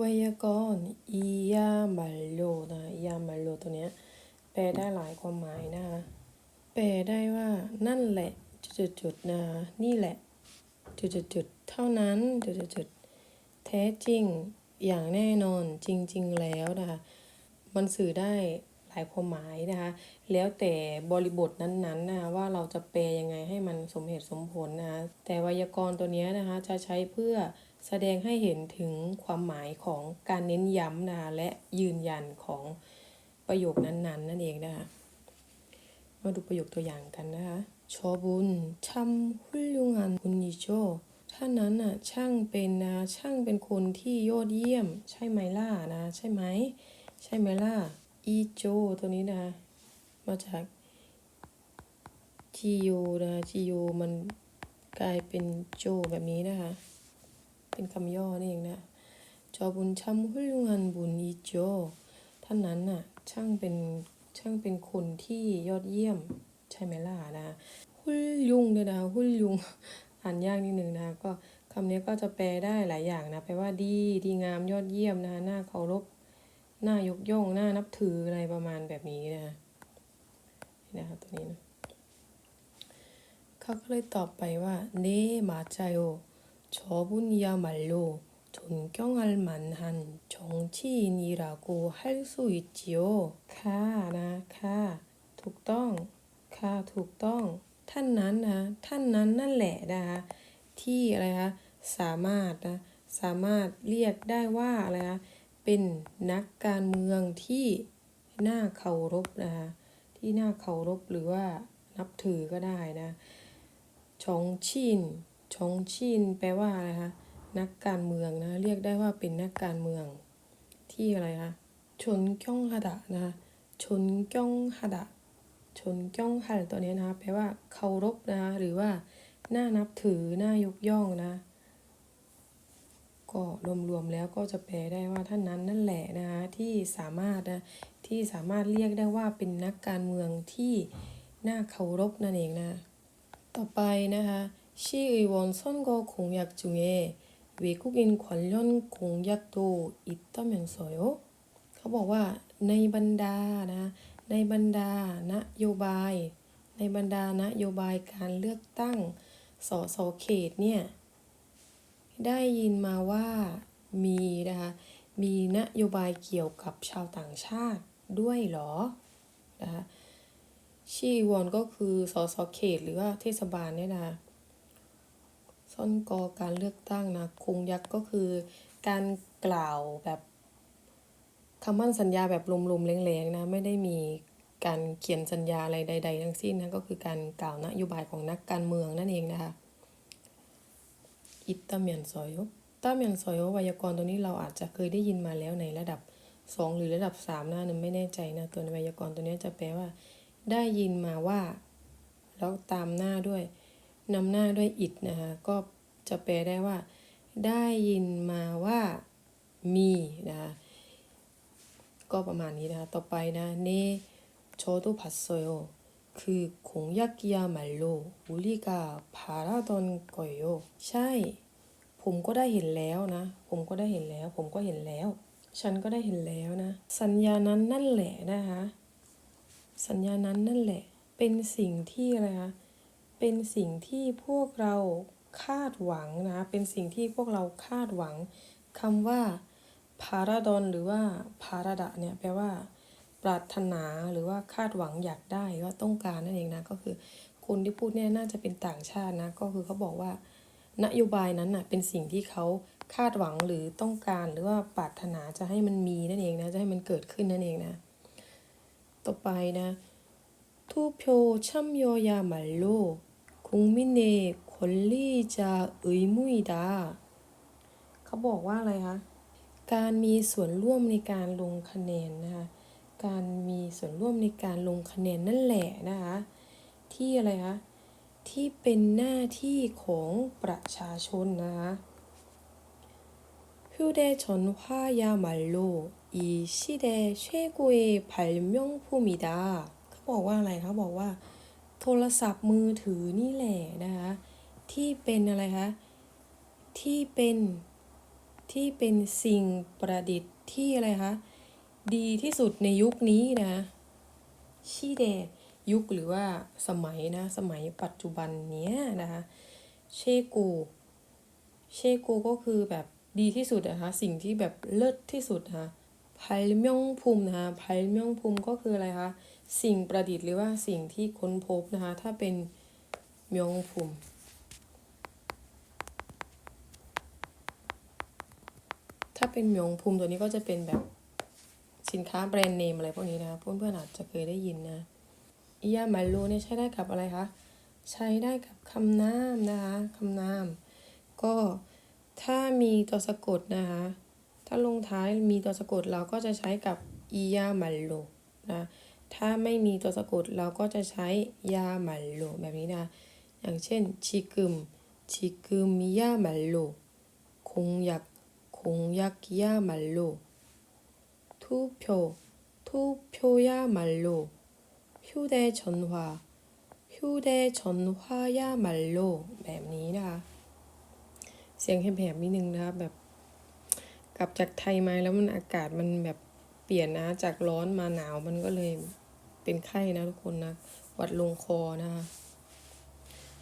ไวยากรณ์อียามัลโลนะอียามัลโลตัวเนี้ยแปลได้หลายความหมายนะคะแปลได้ว่านั่นแหละจุดๆๆนะนี่แหละจุดๆๆเท่านั้นจุดๆๆแท้จริงอย่างแน่นอนจริง ๆ แล้วนะคะมันสื่อได้หลายความหมายนะคะแล้วแต่บริบทนั้นๆนะคะว่าเราจะแปลยังไงให้มันสมเหตุสมผลนะคะแต่ไวยากรณ์ตัวเนี้ยนะคะจะใช้เพื่อ แสดงให้เห็นถึงความหมายของการเน้นย้ำนะคะและยืนยันของประโยคนั้นๆนั่นเองนะคะมาดูประโยคตัวอย่างกันนะคะชอบุญช่ำหุ่ลุงันบุญนิโจท่านนั้นน่ะช่างเป็นนะช่างเป็นคนที่ยอดเยี่ยม ใช่ไหมล่ะนะใช่ไหมใช่ไหมล่ะอีโจตัวนี้นะมาจากจีโอนะจีโอมันกลายเป็นโจแบบนี้นะคะ เป็นคำย่อนี่เองนะจอบุญช่ำหุ่ลุงอันบุญอีโจท่านนั้นน่ะช่างเป็นช่างเป็นคนที่ยอดเยี่ยมใช่ไหมล่ะนะหุ่ยุงเนี่ยนะหุ่ยุงอ่านยากนิดนึงนะก็คำนี้ก็จะแปลได้หลายอย่างนะแปลว่าดีดีงามยอดเยี่ยมนะคะน่าเคารพหน่ายกย่องหน่านับถืออะไรประมาณแบบนี้นะคะนี่นะคะตัวนี้นะเขาก็เลยตอบไปว่าเน่มาใจโย 저분이야말로 존경할 만한 정치인이라고 할 수 있지요. ค่ะนะค่ะถูกต้อง ค่ะถูกต้อง ท่านนั้นนะ ท่านนั้นนั่นแหละนะคะที่อะไรคะสามารถนะสามารถเรียกได้ว่าอะไรคะเป็นนักการเมืองที่น่าเคารพนะคะที่น่าเคารพหรือว่านับถือก็ได้นะชงชิน ชงชินแปลว่าอะไรคะนักการเมืองนะเรียกได้ว่าเป็นนักการเมือง ที่อะไรคะชนก้องฮดะนะคะชนก้องฮดะชนก้องฮัลตัวนี้นะคะแปลว่าเคารพนะคะหรือว่าน่านับถือน่ายกย่องนะ ก็รวมๆแล้วก็จะแปลได้ว่าท่านนั้นนั่นแหละนะคะที่สามารถนะที่สามารถเรียกได้ว่าเป็นนักการเมืองที่น่าเคารพนั่นเองนะ ต่อไปนะคะ 시의원선거공약중에외국인관련공약도있다면서요เขาบอกว่าในบรรดานะ ในบรรดานโยบาย ในบรรดานโยบายการเลือกตั้งสสเขตเนี่ย ได้ยินมาว่ามีนะคะมีนโยบายเกี่ยวกับชาวต่างชาติด้วยเหรอนะคะชีวอนก็คือสสเขตหรือว่าเทศบาลเนี่ยนะ ซ่อนกอการเลือกตั้งนะคงยักษ์ก็คือ การกล่าวแบบคำมั่นสัญญาแบบลมๆแรงๆนะไม่ได้มีการเขียนสัญญาอะไรใด ๆ ทั้งสิ้นนะก็คือการกล่าวนโยบายของนักการเมืองนั่นเองนะคะอิตาเมียนซอยตาเมียนซอยไวยากรณ์ตัวนี้เราอาจจะเคยได้ยินมาแล้วในระดับ 2 หรือระดับ3นะนึงไม่แน่ใจนะตัวไวยากรณ์ตัวนี้จะแปลว่า ได้ยินมาว่า แล้วตามหน้าด้วย นำหน้าด้วยอิดนะคะก็จะแปลได้ว่า ได้ยินมาว่ามีนะคะก็ประมาณนี้นะคะต่อไปนะเนโชตุพัสโซโยคือคงยักิยามาโลอุลิกาพาราตอนกอยโยใช่ ผมก็ได้เห็นแล้วนะ ผมก็ได้เห็นแล้ว ผมก็เห็นแล้ว ฉันก็ได้เห็นแล้วนะ สัญญานั้นนั่นแหละนะคะ สัญญานั้นนั่นแหละ เป็นสิ่งที่อะไรคะ เป็นสิ่งที่พวกเราคาดหวังนะ เป็นสิ่งที่พวกเราคาดหวังคำว่าพาราดอนหรือว่าพาราดะเนี่ยแปลว่า ปรารถนาหรือว่าคาดหวังอยากได้ว่าต้องการนั่นเองนะก็คือคนที่พูดเนี่ยน่าจะเป็นต่างชาตินะก็คือเขาบอกว่านโยบายนั้นนะ่ะเป็นสิ่งที่เขาคาดหวังหรือต้องการหรือว่าปรารถนาจะให้มันมีนั่นเองนะจะให้มันเกิดขึ้นนั่นเองนะ ต่อไปนะทูโพชัมโยยามัาโล 국민의권리자의무이다เขาบอกว่าอะไรคะ การมีส่วนร่วมในการลงคะแนนนะคะ การมีส่วนร่วมในการลงคะแนนนั่นแหละนะคะ ที่อะไรคะ ที่เป็นหน้าที่ของประชาชนนะคะ 휴대전화야말로 이 시대 최고의 발명품이다 เขาบอกว่าอะไรเขาบอกว่า โทรศัพท์มือถือนี่แหละนะคะที่เป็นอะไรคะที่เป็นที่เป็นสิ่งประดิษฐ์ที่อะไรคะดีที่สุดในยุคนี้นะชีเดยุคหรือว่าสมัยนะสมัยปัจจุบันเนี้ยนะคะเชกูเชกูก็คือแบบดีที่สุดนะคะสิ่งที่แบบเลิศที่สุดนะคะ พัลมยงภูมินะคะพัลมยงภูมิก็คืออะไรคะ สิ่งประดิษฐ์หรือว่าสิ่งที่ค้นพบนะคะ ถ้าเป็นมยงภูมิถ้าเป็นมยงภูมิตัวนี้ก็จะเป็นแบบสินค้าแบรนด์เนมอะไรพวกนี้นะคะเพื่อนๆอาจจะเคยได้ยินนะอียามารูเนี่ยใช้ได้กับอะไรคะ ใช้ได้กับคำนามนะคะคำนาม ก็ถ้ามีตัวสะกดนะคะ ถ้าลงท้ายมีตัวสะกดเราก็จะใช้กับอียามาโลนะ ถ้าไม่มีตัวสะกดเราก็จะใช้ยามาโลแบบนี้นะ อย่างเช่นชิกึมชิกึมยามาโลคงยักคงยักยามาโลทุโพทุโพยามาโล휴대전화 휴대전화야말로แบบนี้นะคะ เสียงแหบๆนิดนึงนะคะแบบ กลับจากไทยมาแล้วมันอากาศมันแบบเปลี่ยนนะ จากร้อนมาหนาวมันก็เลยเป็นไข้นะทุกคนนะหวัดลงคอนะคะ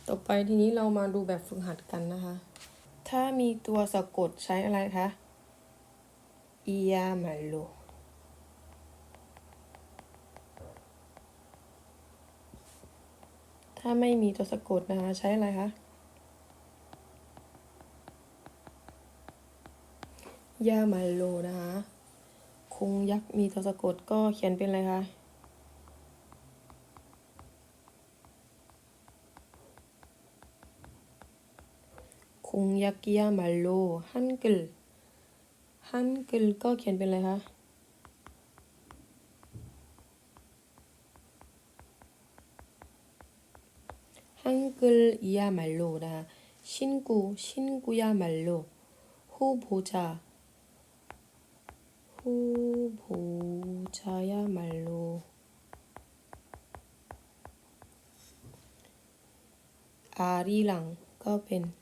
ต่อไปทีนี้เรามาดูแบบฝึกหัดกันนะคะ ถ้ามีตัวสะกดใช้อะไรคะอียามาโลถ้าไม่มีตัวสะกดนะคะ ใช้อะไรคะ ย่ามาโลนะคะคงยักษ์มีตัวสะกดก็เขียนเป็นอะไรคะคงยักษ์ย่ามาโลฮันกลฮันกลก็เขียนเป็นอะไรคะฮันกลย่ามาโลนะคะชินกูชินกูย่ามาโลฮูโบจา 후보자야말로 아리랑 까벤.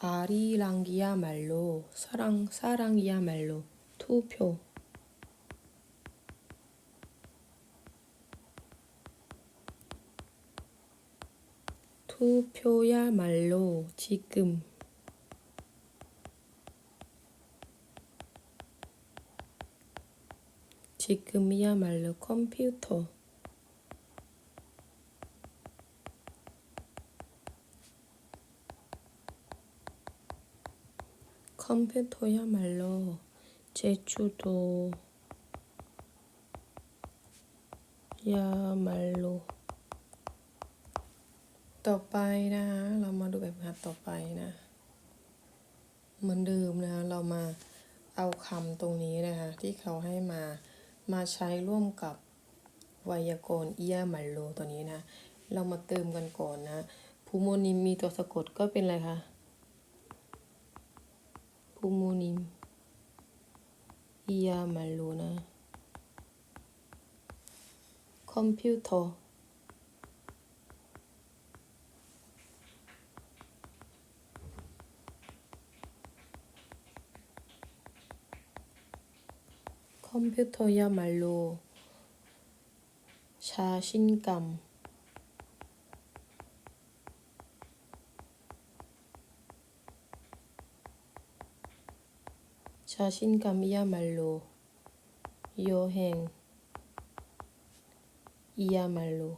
아리랑이야말로 사랑 사랑이야말로 투표. 투표야말로 지금. 지금이야말로 컴퓨터. 컴퓨터야말로 제주도 야말로 ต่อไปนะคะเรามาดูแบบหัดต่อไปนะ เหมือนเดิมนะคะเรามาเอาคำตรงนี้นะคะที่เขาให้มามาใช้ร่วมกับไวยากรณ์เอียมันโลตัวนี้นะ เรามาเติมกันก่อนนะภูโมนิมมีตัวสะกดก็เป็นอะไรคะภูโมนิมเอียมันโลนะคอมพิวเตอร์ 컴퓨터야말로 자신감 자신감이야말로 여행 이야말로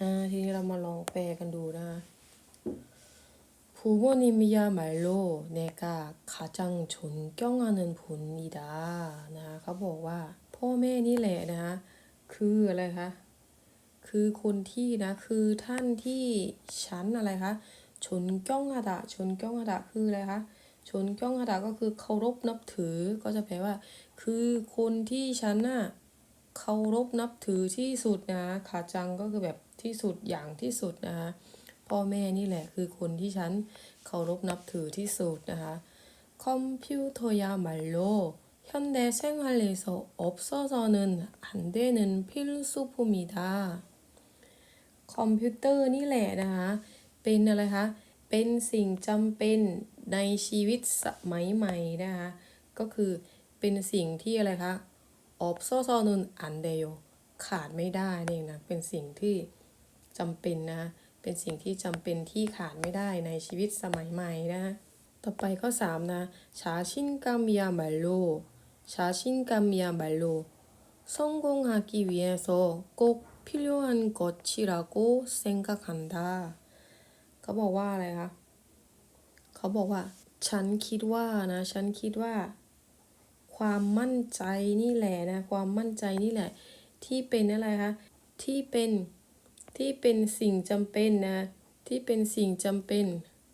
อ่าทีนี้เรามาลองแปลกันดูนะคะ 부모님이야말로 내가 가장 존경하는 분이다 นะคะเขาบอกว่าพ่อแม่นี่แหละนะคะคืออะไรคะ คือคนที่นะ คือท่านที่ฉันอะไรคะ ชนก้องอาดะชนก้องอาดะคืออะไรคะ ชนก้องอาดะก็คือเคารพนับถือ ก็จะแปลว่า คือคนที่ฉันน่ะ เคารพนับถือที่สุดนะขาจังก็คือแบบที่สุดอย่างที่สุดนะคะ พ่อแม่นี่แหละคือคนที่ฉันเคารพนับถือที่สุดนะคะ คอมพิวเตอร์ยามาโล 현대 생활에서 없어서는 안 되는 필수품이다. คอมพิวเตอร์นี่แหละนะคะ เป็นอะไรคะ เป็นสิ่งจำเป็นในชีวิตสมัยใหม่นะคะ ก็คือเป็นสิ่งที่อะไรคะ 없어서는 안 돼요 ขาดไม่ได้นี่เองนะ เป็นสิ่งที่จำเป็นนะ เป็นสิ่งที่จำเป็นที่ขาดไม่ได้ในชีวิตสมัยใหม่นะ ต่อไปข้อ3นะ 자신감이야말로 자신감이야말로 성공하기 위해서 꼭 필요한 것이라고 생각한다. เขาบอกว่าอะไรคะ เขาบอกว่า ฉันคิดว่านะ ฉันคิดว่า ความมั่นใจนี่แหละนะ ความมั่นใจนี่แหละ ที่เป็นอะไรคะ ที่เป็น ที่เป็นสิ่งจำเป็นนะที่เป็นสิ่งจำเป็น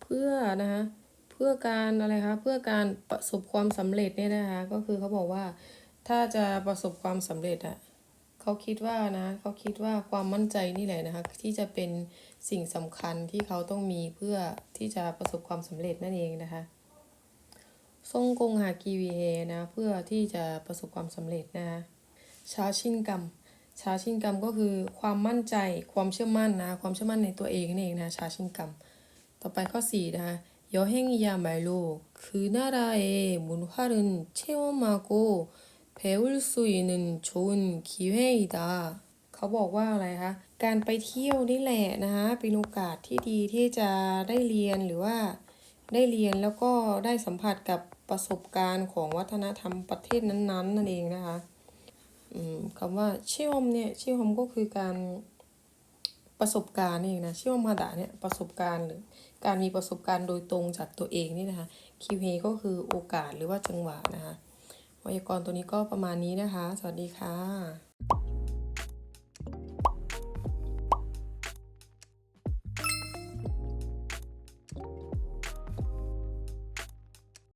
เพื่อนะคะเพื่อการอะไรคะเพื่อการประสบความสำเร็จเนี่ยนะคะก็คือเขาบอกว่าถ้าจะประสบความสำเร็จอะเขาคิดว่านะเขาคิดว่าความมั่นใจนี่แหละนะคะที่จะเป็นสิ่งสำคัญที่เขาต้องมีเพื่อที่จะประสบความสำเร็จนั่นเองนะคะทรงกงหากีวีเฮนะเพื่อที่จะประสบความสำเร็จนะคะชาชินกรรม ชาชินกรรมก็คือความมั่นใจ ความเชื่อมั่นนะ ความเชื่อมั่นในตัวเองนี่เองนะ ชาชินกรรม ต่อไปข้อ4นะคะ여행이야말로그나라의문화를체험하고 배울 수 있는 좋은 기회이다 เขาบอกว่าอะไรคะ การไปเที่ยวนี่แหละนะคะเป็นโอกาสที่ดีที่จะได้เรียนหรือว่าได้เรียนแล้วก็ได้สัมผัสกับประสบการณ์ของวัฒนธรรมประเทศนั้นๆนั่นเองนะคะอืม คำว่าเชี่ยวมเนี่ยเชี่ยวมก็คือการประสบการณ์นี่เองนะเชี่ยวมาดาเนี่ยประสบการณ์หรือการมีประสบการณ์โดยตรงจากตัวเองนี่นะคะคิวเฮก็คือโอกาสหรือว่าจังหวะนะคะไวยากรณ์ตัวนี้ก็ประมาณนี้นะคะ สวัสดีค่ะ